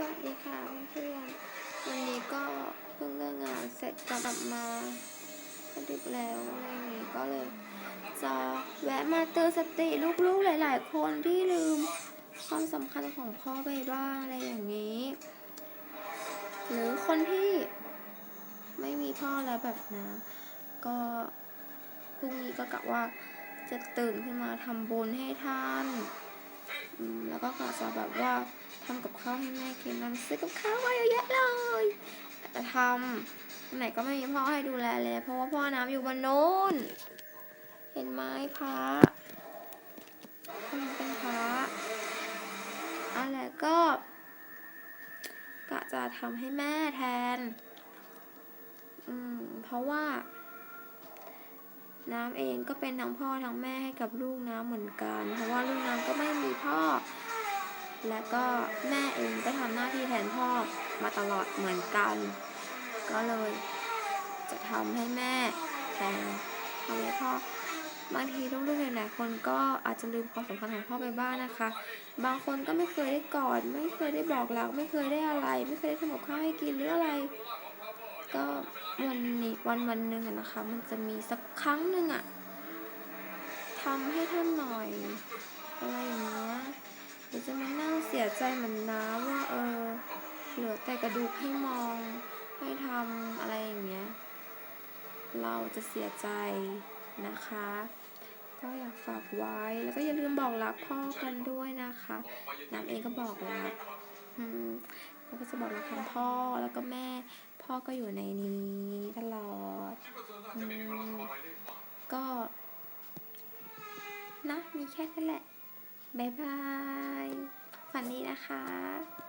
สวัสดีค่ะเพื่อนวันนี้ก็เพิ่งเลิกงานเสร็จกลับมาก็ดึกแล้วอะไรอย่างงี้ก็เลย จะแวะมาเตือนสติลูกๆหลาย ๆ คนที่ลืมความสำคัญของพ่อไปบ้างอะไรอย่างนี้ หรือคนที่ไม่มีพ่อแล้วแบบนะก็พรุ่งนี้ก็กะว่าจะตื่นขึ้นมาทำบุญให้ท่าน แล้วก็กะจะแบบว่า ทำกับข้าวให้แม่กินนำซื้อกับข้าวมาเยอะแยะเลยแต่ทำไหนก็ไม่มีพ่อให้ดูแลเลย เพราะว่าพ่อน้ำอยู่บนโน้น เห็นไหมพระคนนั้นเป็นพระอะไรก็กะจะทำให้แม่แทน อืม เพราะว่า น้ำเองก็เป็นทั้งพ่อทั้งแม่ให้กับลูกน้ำเหมือนกัน เพราะว่าลูกน้ำก็ไม่มีพ่อ และก็แม่เองก็ทำหน้าที่แทนพ่อมาตลอดเหมือนกัน ก็เลยจะทำให้แม่แทนทำให้พ่อบางทีลูกๆหลายๆคนก็อาจจะลืมความสำคัญของพ่อไปบ้างนะคะ บางคนก็ไม่เคยได้กอดไม่เคยได้บอกรักไม่เคยได้อะไร ไม่เคยได้ทำกับข้าวให้กินหรืออะไร ก็วันนี้วันวันหนึ่งนะคะ มันจะมีสักครั้งหนึ่งอะทำให้ท่านหน่อยอะไรอย่างเงี้ยเดี๋ยวจะมานั่ง เสียใจเหมือนน้าว่าเออเหลือแต่กระดูกให้มองให้ทำอะไรอย่างเงี้ย เราจะเสียใจนะคะ ก็อยากฝากไว้แล้วก็อย่าลืมบอกรักพ่อกันด้วยนะคะน้ำเองก็บอกรักอืมก็จะบอกรักทั้งพ่อแล้วก็แม่ พ่อก็อยู่ในนี้ตลอดอืมก็นะมีแค่นั้นแหละบ๊ายบาย นะคะ